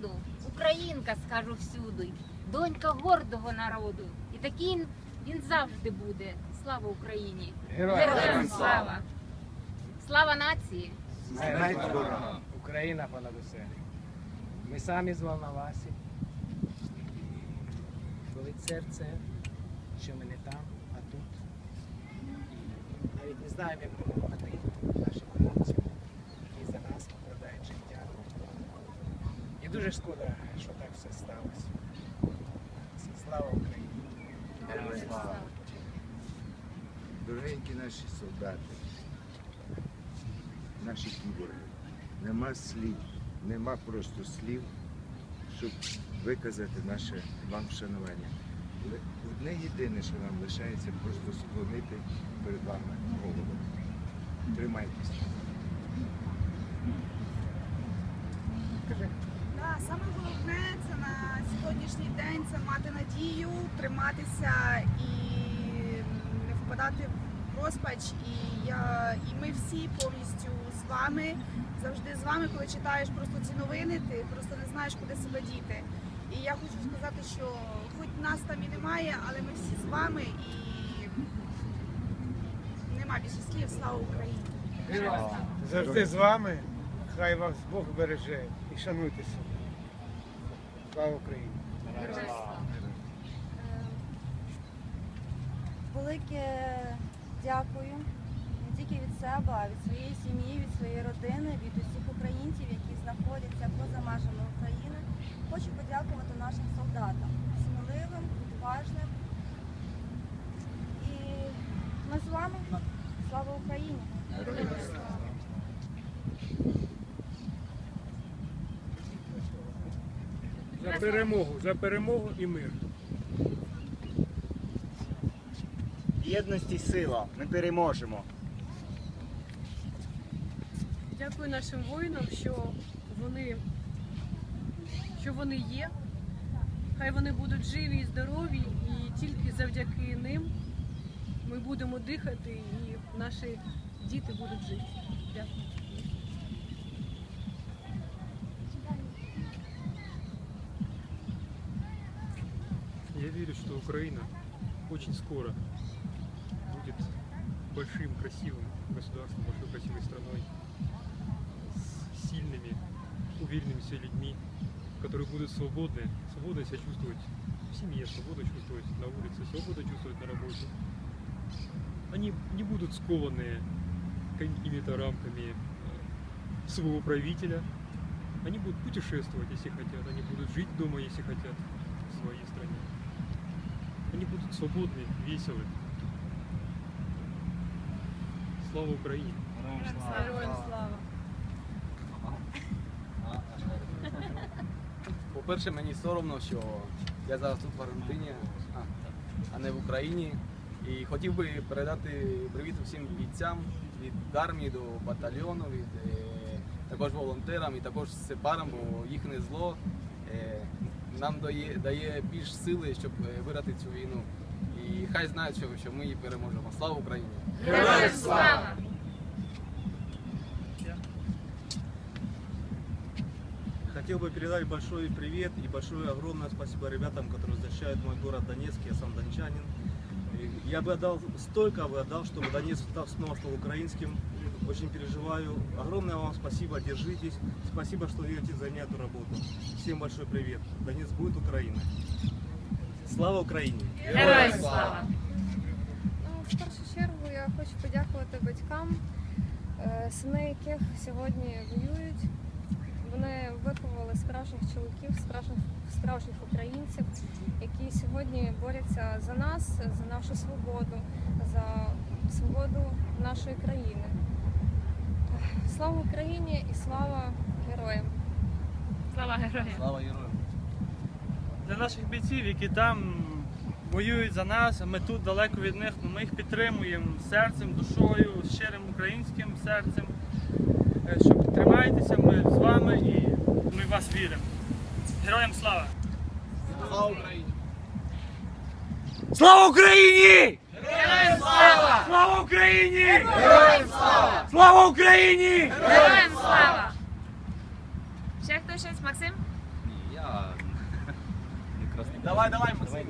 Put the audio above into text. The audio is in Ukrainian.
народу, українка, скажу всюди, донька гордого народу. І таким він завжди буде. Слава Україні! Героям слава! Слава нації! Україна понад усе. Ми самі з Волновасі. Болить серце, що ми не там, а тут. Навіть не знаємо, як допомогти нашим хлопцям, які за нас покладають життя. І дуже шкода, що так все сталося. Слава Україні! Слава. Дорогенькі наші солдати, наші кіборги, нема слів, нема просто слів, щоб виказати наше вам вшанування. Одне єдине, що нам лишається, просто склонити перед вами голову. Тримайтеся. Сьогоднішній день це мати надію, триматися і не впадати в розпач. І я і ми всі повністю з вами, завжди з вами, коли читаєш просто ці новини, ти просто не знаєш, куди себе діти. І я хочу сказати, що хоч нас там і немає, але ми всі з вами і нема більше слів. Слава Україні! Завжди з вами. Хай вас Бог береже і шануйте себе. Слава Україні! Велике дякую не тільки від себе, а від своєї сім'ї, від своєї родини, від усіх українців, які знаходяться поза межами України. Хочу подякувати нашим солдатам, сміливим, відважним. І ми з вами. Слава Україні! За перемогу, за перемогу і мир. Єдності сила, ми переможемо. Дякую нашим воїнам, що вони, що вони є. Хай вони будуть живі і здорові, і тільки завдяки ним ми будемо дихати і наші діти будуть жити. Дякую. Я верю, что Украина очень скоро будет большим, красивым государством, большой, красивой страной, с сильными, уверенными себе людьми, которые будут свободны, свободно себя чувствовать в семье, свободно чувствовать на улице, свободно чувствовать на работе. Они не будут скованы какими-то рамками э, своего правителя. Они будут путешествовать, если хотят, они будут жить дома, если хотят, в своей стране. Они будут свободны, веселы. Слава Украине! Героям слава! По-перше, мені соромно, що я зараз тут в Аргентині, а, а не в Україні. І хотів би передати привіт усім бійцям від армії до батальйону, від е, також волонтерам і також сепарам, бо їхнє зло е, нам дає, дає більш сили, щоб е, виграти цю війну. І хай знають, що, що ми її переможемо. Слава Україні! Героям слава! Хотел бы передать большой привет и большое огромное спасибо ребятам, которые защищают мой город Донецк. Я сам дончанин. И Я бы отдал, столько бы отдал, чтобы Донецк стал- снова стал украинским. Очень переживаю. Огромное вам спасибо, держитесь. Спасибо, что идете за эту работу. Всем большой привет. Донецк будет Украина. Слава Украине! Героям слава! Ну, в першу чергу я хочу подякувати батькам, е, сини яких сьогодні воюють. Вони виховували справжніх чоловіків, справжніх, справжніх українців, які сьогодні борються за нас, за нашу свободу, за свободу нашої країни. Слава Україні і слава героям! Слава героям! Слава героям! для наших бійців, які там воюють за нас, а ми тут далеко від них, ну, ми їх підтримуємо серцем, душою, щирим українським серцем. Е, Щоб тримайтеся, ми з вами і ми в вас віримо. Героям слава! Слава Україні! Слава Україні! Героям слава! Слава Україні! Героям слава! Слава Україні! Героям слава! Ще хтось щось, Максим? Ні, я. Давай, давай, Максим.